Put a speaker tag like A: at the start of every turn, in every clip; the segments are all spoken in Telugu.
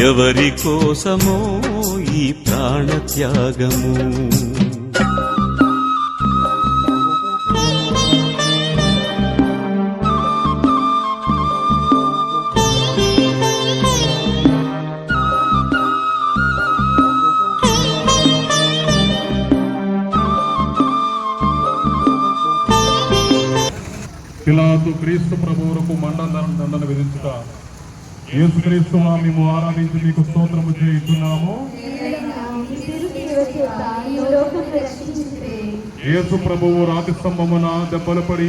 A: ఎవరి కోసమో ఈ ప్రాణత్యాగము?
B: పిలాతు క్రీస్తు ప్రభువులకు మండలం దండన విధించుట యేసుక్రీస్తు మేము ఆరాధించి మీకు స్తోత్రము చేయుచున్నాము. యేసు ప్రభువు రాతి స్తంభమున దెబ్బలు పడి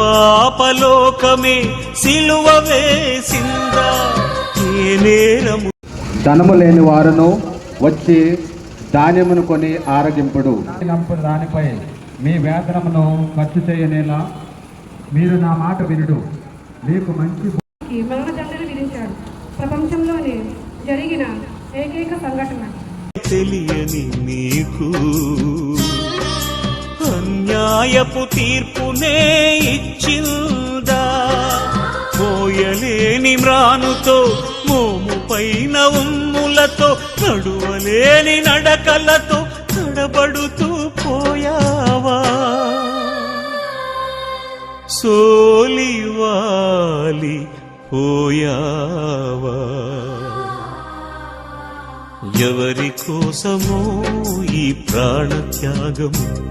A: పాపలోకమే సిలువ వేసిందా ఏ నేరము.
C: ధనము లేని వారును వచ్చి ధాన్యమును కొని ఆరగింపుడు.
D: దానిపై మీ వేతనమును ఖర్చు చేయనేలా మీరు నా మాట వినుడు. మీకు మంచి
E: ఈ మరణదండన విధించాడు ప్రపంచంలోనే జరిగిన ఏకైక సంఘటన.
A: తెలియని నీకు న్యాయపు తీర్పునే ఇచ్చిందా? పోయలేని మ్రానుతో మోము పైన ఉమ్ములతో నడువలేని నడకలతో నడబడుతూ పోయావా? సోలివాలి పోయావా? ఎవరి కోసమో ఈ ప్రాణ త్యాగము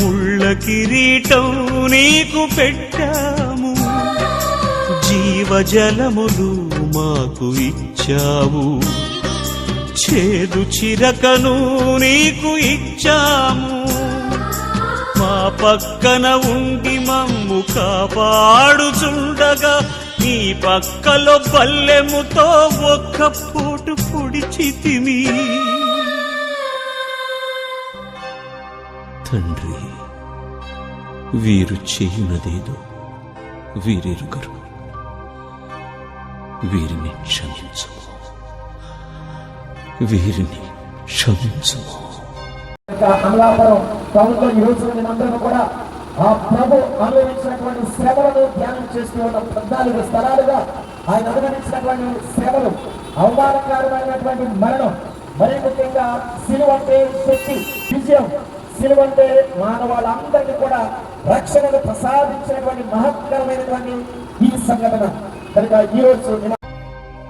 A: ముళ్ళ కిరీటం నీకు పెట్టాము. జీవజలములు మాకు ఇచ్చావు. చేదు చిరకను నీకు ఇచ్చాము. మా పక్కన ఉండి మమ్ము కాపాడుచుండగా నీ పక్కలో బల్లెముతో ఒక్క పోటు పొడిచితిమి తండ్రి వీరు చేయునదేదో వీరిరుగరు. వీరిని క్షమించము. వీరిని క్షమించము.
F: అమలాపురం టౌన్లో ఈ కూడా ఆ ప్రభు అనుభవించినటువంటి సేవలను ధ్యానం చేస్తూ ఉన్న పద్నాలుగు స్థలాలుగా ఆయన అనుభవించినటువంటి సేవలు అవమానకరమైనటువంటి మరణం మరి ముఖ్యంగా సిలువ అంటే శక్తి విజయం సిలువ అంటే మానవాళ్ళందరికీ కూడా రక్షణను ప్రసాదించినటువంటి మహత్తరమైనటువంటి ఈ సంఘటన. కనుక ఈ రోజు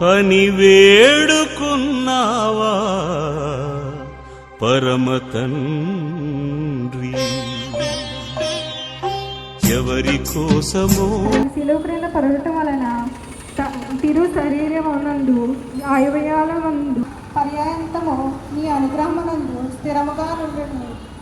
A: అని వేడుకున్నావా? పరమ తండ్రి. ఎవరి కోసమో?
E: శిలోక్రియల పరగటం వలన త- తిరు శరీరమునందు అవయవాలమందు
G: పర్యాయంతము నీ అనుగ్రహమునందు స్థిరముగా నుండును కావలసినట్లు నా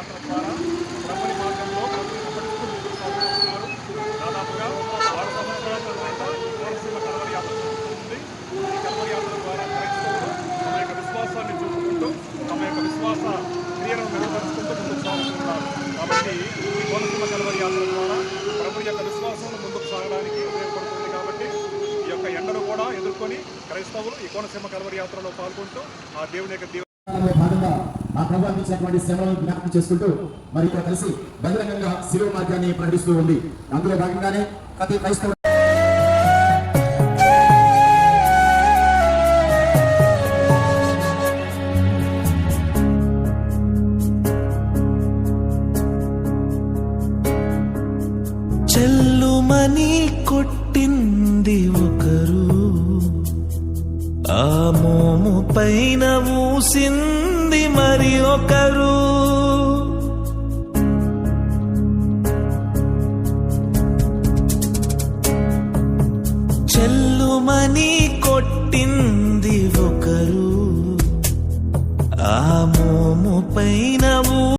B: యాత్ర ద్వారా ప్రభుని మార్గంలో సాగుతున్నారు దాదాపుగా ఆరు సంవత్సరాల తర్వాత కోనసీమ కలవరి యాత్ర జరుగుతుంది. ఈ కలవరి యాత్ర ద్వారా క్రైస్తవులు తమ యొక్క విశ్వాసాన్ని చూపుకుంటూ తమ యొక్క విశ్వాస క్రియలను మెరుగుపరుచుకుంటూ ముందుకు సాగుతున్నారు. కాబట్టి ఈ కోనసీమ కలవరి యాత్ర ద్వారా ప్రభు యొక్క విశ్వాసం ముందుకు సాగడానికి ఉపయోగపడుతుంది కాబట్టి ఈ యొక్క ఎండను కూడా ఎదుర్కొని క్రైస్తవులు ఈ కోనసీమ కలవరి యాత్రలో పాల్గొంటూ ఆ దేవుని యొక్క
F: ఆ ప్రభు ఇచ్చినటువంటి శ్రమలను జ్ఞాపకం చేసుకుంటూ మరి ఇక్కడ కలిసి బహిరంగంగా శిలువ మార్గాన్ని ప్రకటిస్తూ ఉంది. అందులో భాగంగానే ప్రతి క్రైస్తవ
A: చెల్లుమని కొట్టింది ఒకరు. ఆ మోము పైన మూసింది మరి ఒకరు.